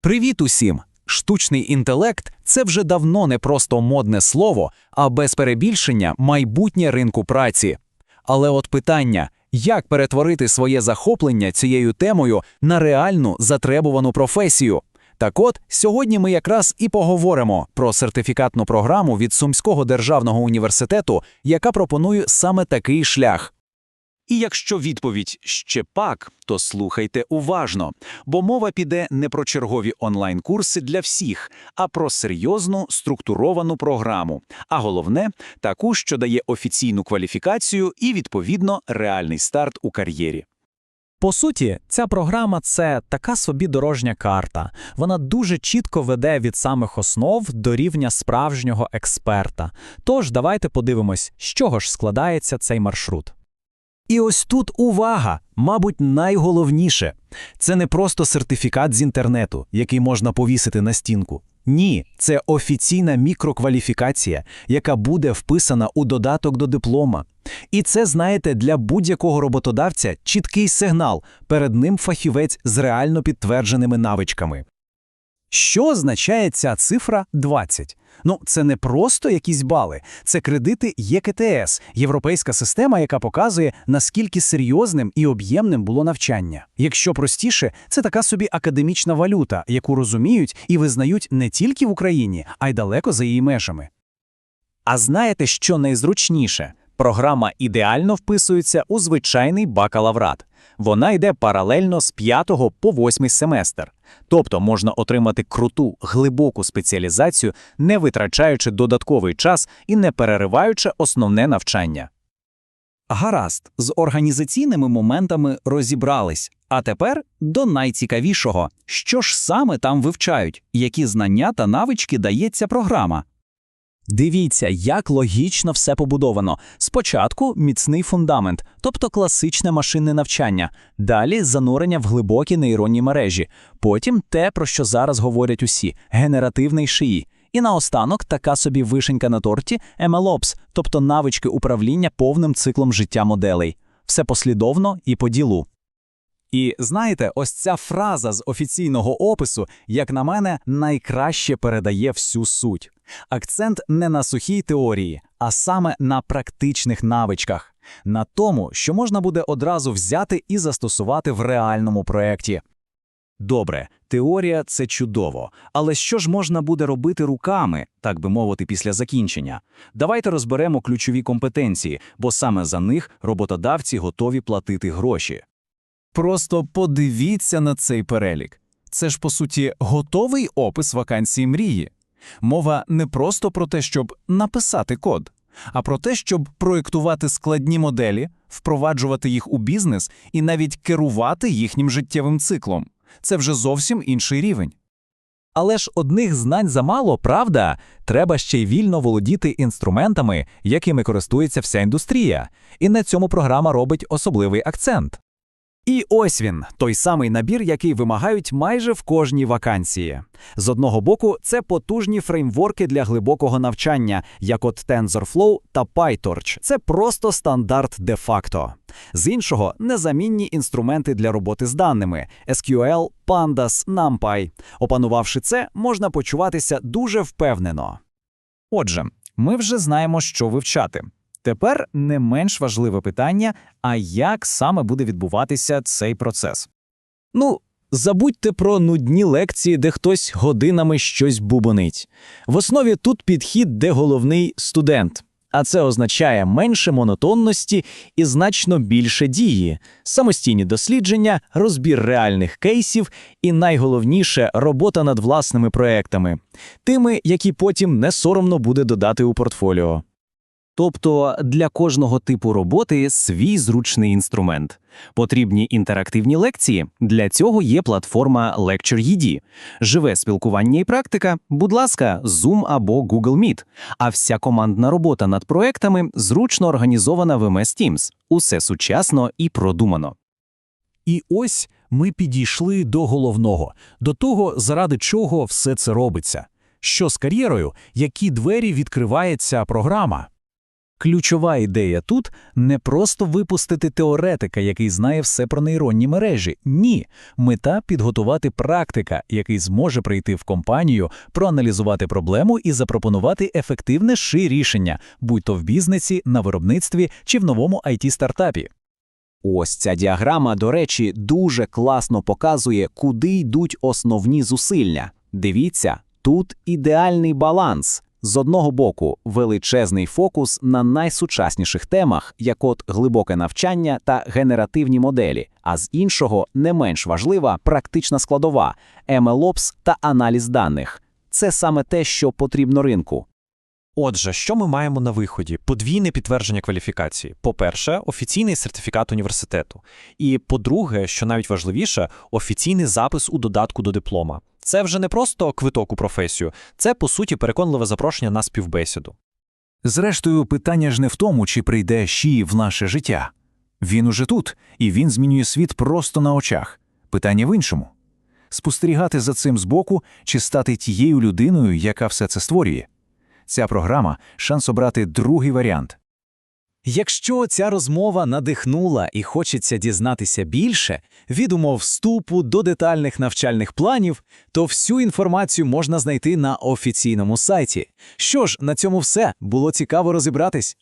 Привіт усім! Штучний інтелект це вже давно не просто модне слово, а без перебільшення майбутнє ринку праці. Але от питання, як перетворити своє захоплення цією темою на реальну затребувану професію? Так от, сьогодні ми якраз і поговоримо про сертифікатну програму від Сумського державного університету, яка пропонує саме такий шлях. І якщо відповідь ще пак, то слухайте уважно, бо мова піде не про чергові онлайн-курси для всіх, а про серйозну структуровану програму. А головне, таку, що дає офіційну кваліфікацію і, відповідно, реальний старт у кар'єрі. По суті, ця програма це така собі дорожня карта. Вона дуже чітко веде від самих основ до рівня справжнього експерта. Тож давайте подивимось, з чого ж складається цей маршрут. І ось тут увага, мабуть, найголовніше. Це не просто сертифікат з інтернету, який можна повісити на стінку. Ні, це офіційна мікрокваліфікація, яка буде вписана у додаток до диплома. І це, знаєте, для будь-якого роботодавця чіткий сигнал, перед ним фахівець з реально підтвердженими навичками. Що означає ця цифра 20? Ну, це не просто якісь бали, це кредити ЄКТС, європейська система, яка показує, наскільки серйозним і об'ємним було навчання. Якщо простіше, це така собі академічна валюта, яку розуміють і визнають не тільки в Україні, а й далеко за її межами. А знаєте, що найзручніше? Програма ідеально вписується у звичайний бакалаврат. Вона йде паралельно з 5 по 8 семестр. Тобто можна отримати круту, глибоку спеціалізацію, не витрачаючи додатковий час і не перериваючи основне навчання. Гаразд, з організаційними моментами розібрались. А тепер до найцікавішого, що ж саме там вивчають, які знання та навички дається програма. Дивіться, як логічно все побудовано. Спочатку міцний фундамент, тобто класичне машинне навчання, далі занурення в глибокі нейронні мережі, потім те, про що зараз говорять усі генеративний шиї. І наостанок така собі вишенька на торті MLOps, тобто навички управління повним циклом життя моделей. Все послідовно і по ділу. І знаєте, ось ця фраза з офіційного опису, як на мене, найкраще передає всю суть. Акцент не на сухій теорії, а саме на практичних навичках, на тому, що можна буде одразу взяти і застосувати в реальному проєкті. Добре, теорія це чудово, але що ж можна буде робити руками, так би мовити, після закінчення? Давайте розберемо ключові компетенції, бо саме за них роботодавці готові платити гроші. Просто подивіться на цей перелік. Це ж, по суті, готовий опис вакансії мрії. Мова не просто про те, щоб написати код, а про те, щоб проєктувати складні моделі, впроваджувати їх у бізнес і навіть керувати їхнім життєвим циклом. Це вже зовсім інший рівень. Але ж одних знань замало, правда? Треба ще й вільно володіти інструментами, якими користується вся індустрія. І на цьому програма робить особливий акцент. І ось він, той самий набір, який вимагають майже в кожній вакансії. З одного боку, це потужні фреймворки для глибокого навчання, як от TensorFlow та PyTorch. Це просто стандарт де-факто. З іншого, незамінні інструменти для роботи з даними SQL, Pandas, NumPy. Опанувавши це, можна почуватися дуже впевнено. Отже, ми вже знаємо, що вивчати. Тепер не менш важливе питання, а як саме буде відбуватися цей процес? Ну, забудьте про нудні лекції, де хтось годинами щось бубонить. В основі тут підхід, де головний студент. А це означає менше монотонності і значно більше дії, самостійні дослідження, розбір реальних кейсів і найголовніше робота над власними проектами, тими, які потім не соромно буде додати у портфоліо. Тобто для кожного типу роботи свій зручний інструмент. Потрібні інтерактивні лекції. Для цього є платформа LectureED. Живе спілкування і практика, будь ласка, Zoom або Google Meet. А вся командна робота над проектами зручно організована в MS Teams. Усе сучасно і продумано. І ось ми підійшли до головного, до того, заради чого все це робиться. Що з кар'єрою, які двері відкриває ця програма? Ключова ідея тут не просто випустити теоретика, який знає все про нейронні мережі. Ні, мета підготувати практика, який зможе прийти в компанію, проаналізувати проблему і запропонувати ефективне ши рішення, будь то в бізнесі, на виробництві чи в новому it стартапі Ось ця діаграма, до речі, дуже класно показує, куди йдуть основні зусилля. Дивіться, тут ідеальний баланс. З одного боку, величезний фокус на найсучасніших темах, як от глибоке навчання та генеративні моделі, а з іншого не менш важлива практична складова MLOps та аналіз даних. Це саме те, що потрібно ринку. Отже, що ми маємо на виході? Подвійне підтвердження кваліфікації. По-перше, офіційний сертифікат університету. І по-друге, що навіть важливіше, офіційний запис у додатку до диплома. Це вже не просто квиток у професію, це по суті переконливе запрошення на співбесіду. Зрештою, питання ж не в тому, чи прийде Ші в наше життя. Він уже тут, і він змінює світ просто на очах. Питання в іншому. Спостерігати за цим збоку чи стати тією людиною, яка все це створює. Ця програма – шанс обрати другий варіант. Якщо ця розмова надихнула і хочеться дізнатися більше, від умов вступу до детальних навчальних планів, то всю інформацію можна знайти на офіційному сайті. Що ж, на цьому все було цікаво розібратись.